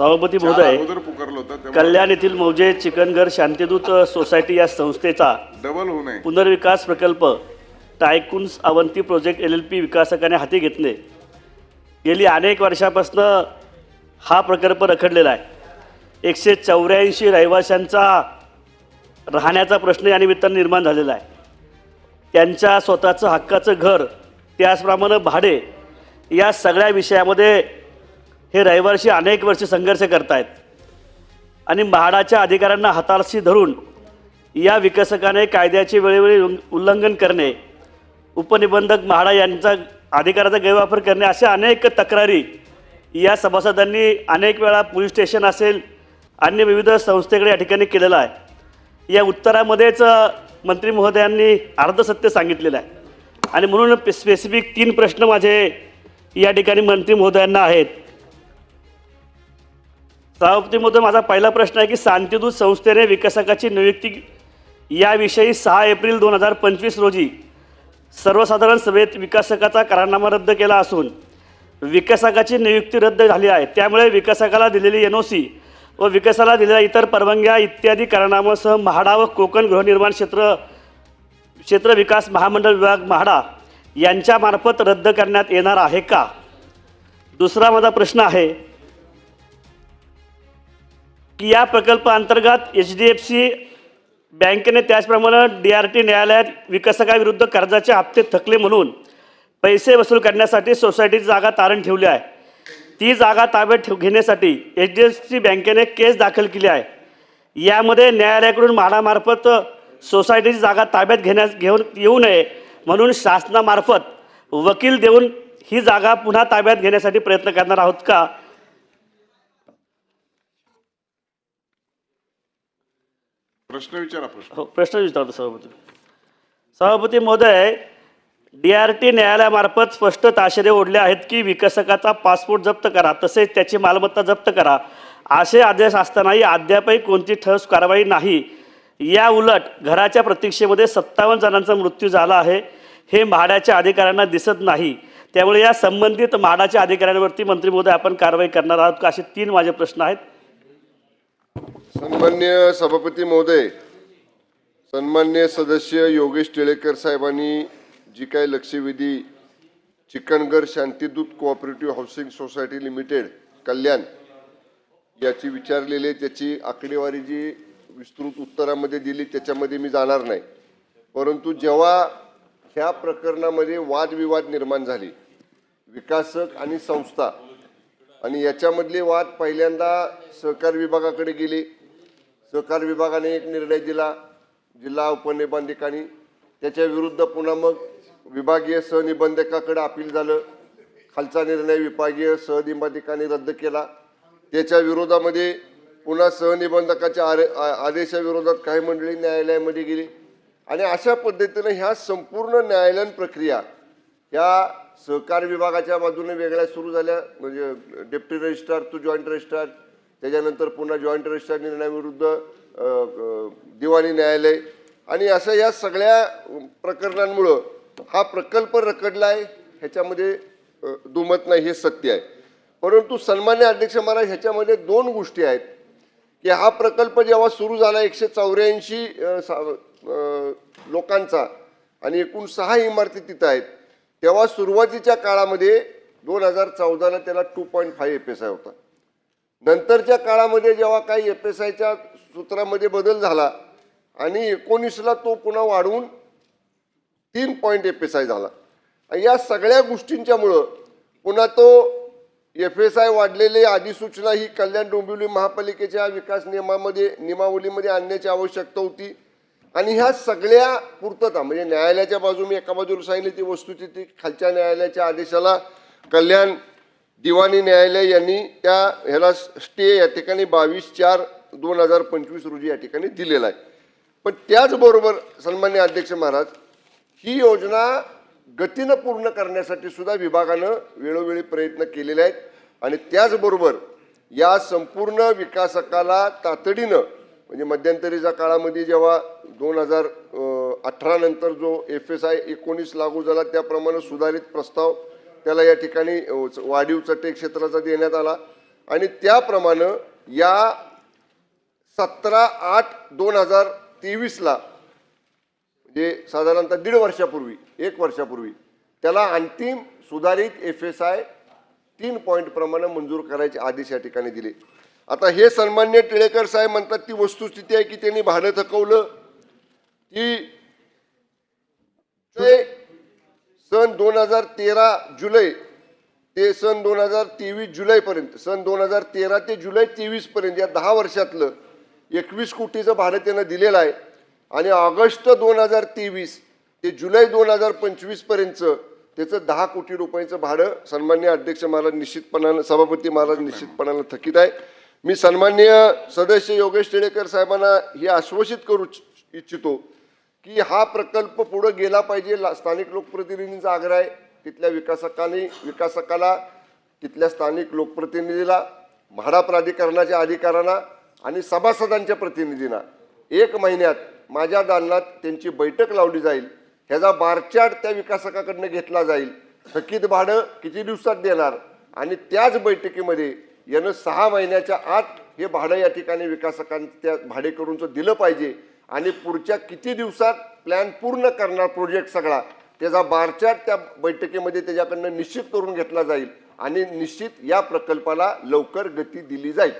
सभापती महोदय कल्याण येथील मौजे चिकनगर शांतिदूत सोसायटी या संस्थेचा डबल पुनर्विकास प्रकल्प tycoons Avanti project L L P विकासकाने हाती घेतले. गेली अनेक वर्षापासून हा प्रकल्प रखडलेला आहे. एकशे चौऱ्याऐंशी रहिवाशांचा राहण्याचा प्रश्न या निमित्तानं निर्माण झालेला आहे. त्यांच्या स्वतःचं हक्काचं घर त्याचप्रमाणे भाडे या सगळ्या विषयामध्ये हे रहिवाशी अनेक वर्ष संघर्ष करतायत. आणि म्हाडाच्या अधिकाऱ्यांना हाताशी धरून या विकसकाने कायद्याचे वेळोवेळी उल्लंघन करणे उपनिबंधक म्हाडा यांचा अधिकाराचा गैरवापर करणे अशा अनेक तक्रारी या सभासदांनी अनेक वेळा पोलीस स्टेशन असेल अन्य विविध संस्थेकडे या ठिकाणी केलेलं आहे. या उत्तरामध्येच मंत्री महोदयांनी अर्धसत्य सांगितलेलं आहे. आणि म्हणून स्पेसिफिक तीन प्रश्न माझे या ठिकाणी मंत्री महोदयांना आहेत. सभापती माझा पहिला प्रश्न आहे की शांतिदूत संस्थेने विकसकाची नियुक्ती याविषयी सहा एप्रिल दोन हजार पंचवीस रोजी सर्वसाधारण सभेत विकासकाचा करारनामा रद्द केला असून विकासकाची नियुक्ती रद्द झाली आहे. त्यामुळे विकासकाला दिलेली एन ओ सी व विकासाला दिलेल्या इतर परवानग्या इत्यादी करारनामासह म्हाडा व कोकण गृहनिर्माण क्षेत्र क्षेत्र विकास महामंडळ विभाग म्हाडा यांच्यामार्फत रद्द करण्यात येणार आहे का? दुसरा माझा प्रश्न आहे की या प्रकल्पाअंतर्गत एच डी एफ सी बँकेने त्याचप्रमाणे डी आर टी न्यायालयात विकसकाविरुद्ध कर्जाचे हप्ते थकले म्हणून पैसे वसूल करण्यासाठी सोसायटीची जागा तारण ठेवली आहे. ती जागा ताब्यात ठेव घेण्यासाठी एच डी एफ सी बँकेने केस दाखल केली आहे. यामध्ये न्यायालयाकडून म्हाडामार्फत सोसायटीची जागा ताब्यात घेण्यास घेऊन येऊ नये म्हणून शासनामार्फत वकील देऊन ही जागा पुन्हा ताब्यात घेण्यासाठी प्रयत्न करणार आहोत का? प्रश्न विचारा प्रश्न. हो प्रश्न विचारतो सभापती. सभापती महोदय डी आर टी न्यायालयामार्फत स्पष्ट ताशेरे ओढले आहेत की विकसकाचा पासपोर्ट जप्त करा तसेच त्याची मालमत्ता जप्त करा. असे आदेश असतानाही अद्यापही कोणती ठोस कारवाई नाही. या उलट घराच्या प्रतीक्षेमध्ये सत्तावन्न जणांचा मृत्यू झाला आहे. हे म्हाडाच्या अधिकाऱ्यांना दिसत नाही. त्यामुळे या संबंधित म्हाडाच्या अधिकाऱ्यांवरती मंत्री महोदय आपण कारवाई करणार आहोत का? असे तीन माझे प्रश्न आहेत. सन्मान्य सभापती महोदय सन्मान्य सदस्य योगेश टिळेकर साहेबांनी जी काय लक्षवेधी Chikanagar Shantidoot cooperative housing society limited Kalyan याची विचारलेली त्याची आकडेवारी जी विस्तृत उत्तरामध्ये दिली त्याच्यामध्ये मी जाणार नाही. परंतु जेव्हा ह्या प्रकरणामध्ये वादविवाद निर्माण झाले विकासक आणि संस्था आणि याच्यामधले वाद पहिल्यांदा सहकार विभागाकडे गेले सहकार विभागाने एक निर्णय दिला जिल्हा उपनिबंधकांनी. त्याच्या विरुद्ध पुन्हा मग विभागीय सहनिबंधकाकडे अपील झालं. खालचा निर्णय विभागीय सहनिबंधकांनी रद्द केला. त्याच्या विरोधामध्ये पुन्हा सहनिबंधकाच्या आरे आ- आदेशाविरोधात काही मंडळी न्यायालयामध्ये गेली. आणि अशा पद्धतीनं ह्या संपूर्ण न्यायालयीन प्रक्रिया ह्या सहकार विभागाच्या बाजूने वेगळ्या सुरू झाल्या. म्हणजे deputy registrar to joint registrar त्याच्यानंतर पुन्हा जॉईंट रजिस्ट्रार निर्णयाविरुद्ध दिवाणी न्यायालय. आणि असं या सगळ्या प्रकरणांमुळं हा प्रकल्प रखडला आहे ह्याच्यामध्ये दुमत नाही हे सत्य आहे. परंतु सन्मान्य अध्यक्ष महाराज ह्याच्यामध्ये दोन गोष्टी आहेत. की हा प्रकल्प जेव्हा सुरू झाला एकशे चौऱ्याऐंशी लोकांचा आणि एकूण सहा इमारती तिथं आहेत तेव्हा सुरुवातीच्या काळामध्ये दोन हजार चौदाला त्याला two point five F S I होता. नंतरच्या काळामध्ये जेव्हा काही एफ एस आयच्या सूत्रामध्ये बदल झाला आणि एकोणीसला तो पुन्हा वाढवून तीन पॉईंट एफ एस आय झाला. या सगळ्या गोष्टींच्यामुळं पुन्हा तो एफ एस आय वाढलेले अधिसूचना ही कल्याण डोंबिवली महापालिकेच्या विकास नियमामध्ये नियमावलीमध्ये आणण्याची आवश्यकता होती. आणि ह्या सगळ्या पूर्तता म्हणजे न्यायालयाच्या बाजू मी एका बाजूला सांगितली ती वस्तुस्थिती खालच्या न्यायालयाच्या आदेशाला कल्याण दिवाणी न्यायालय यांनी त्या ह्याला स्टे या ठिकाणी बावीस चार दोन हजार पंचवीस रोजी या ठिकाणी दिलेला आहे. पण त्याचबरोबर सन्मान्य अध्यक्ष महाराज ही योजना गतीनं पूर्ण करण्यासाठी सुद्धा विभागानं वेळोवेळी प्रयत्न केलेले आहेत. आणि त्याचबरोबर या संपूर्ण विकासकाला तातडीनं म्हणजे मध्यंतरीच्या काळामध्ये जेव्हा दोन हजार अठरा नंतर जो एफ एस आय एकोणीस लागू झाला त्याप्रमाणे सुधारित प्रस्ताव त्याला या ठिकाणी वाढीव चटे क्षेत्राचा देण्यात आला. आणि त्याप्रमाणे या सतरा आठ दोन हजार तेवीसला म्हणजे साधारणतः दीड वर्षापूर्वी एक वर्षापूर्वी त्याला अंतिम सुधारित एफ एस आय तीन पॉईंटप्रमाणे मंजूर करायचे आदेश या ठिकाणी दिले. आता हे सन्मान्य टिळेकर साहेब म्हणतात ती वस्तुस्थिती आहे की त्यांनी भाडं थकवलं. की ते सन दोन हजार तेरा जुलै ते सन दोन हजार तेवीस जुलैपर्यंत सन दोन हजार तेरा ते जुलै तेवीसपर्यंत या दहा वर्षातलं एकवीस कोटीचं भाडं त्यानं दिलेलं आहे. आणि ऑगस्ट दोन हजार तेवीस ते जुलै दोन हजार पंचवीसपर्यंतचं त्याचं दहा कोटी रुपयाचं भाडं सन्मान्य अध्यक्ष महाराज निश्चितपणानं सभापती महाराज निश्चितपणानं थकीत आहे. मी सन्मान्य सदस्य योगेश टिळेकर साहेबांना हे आश्वासित करू इच्छ- इच्छितो की हा प्रकल्प पुढं गेला पाहिजे. ला- स्थानिक लोकप्रतिनिधींचा आग्रह आहे. तिथल्या विकासकाने विकासकाला तिथल्या स्थानिक लोकप्रतिनिधीला म्हाडा प्राधिकरणाच्या अधिकाऱ्यांना आणि सभासदांच्या प्रतिनिधींना एक महिन्यात माझ्या दालनात त्यांची बैठक लावली जाईल. ह्याचा बारचार्ट त्या विकासकाकडनं घेतला जाईल. थकीत भाडं किती दिवसात देणार? आणि त्याच बैठकीमध्ये यानं सहा महिन्याच्या आत हे भाडं या ठिकाणी विकासकांच्या भाडेकरूंचं दिलं पाहिजे. आणि पुढच्या किती दिवसात प्लॅन पूर्ण करणार प्रोजेक्ट सगळा त्याचा बारचार्ट त्या बैठकीमध्ये त्याच्याकडनं निश्चित करून घेतला जाईल आणि निश्चित या प्रकल्पाला लवकर गती दिली जाईल.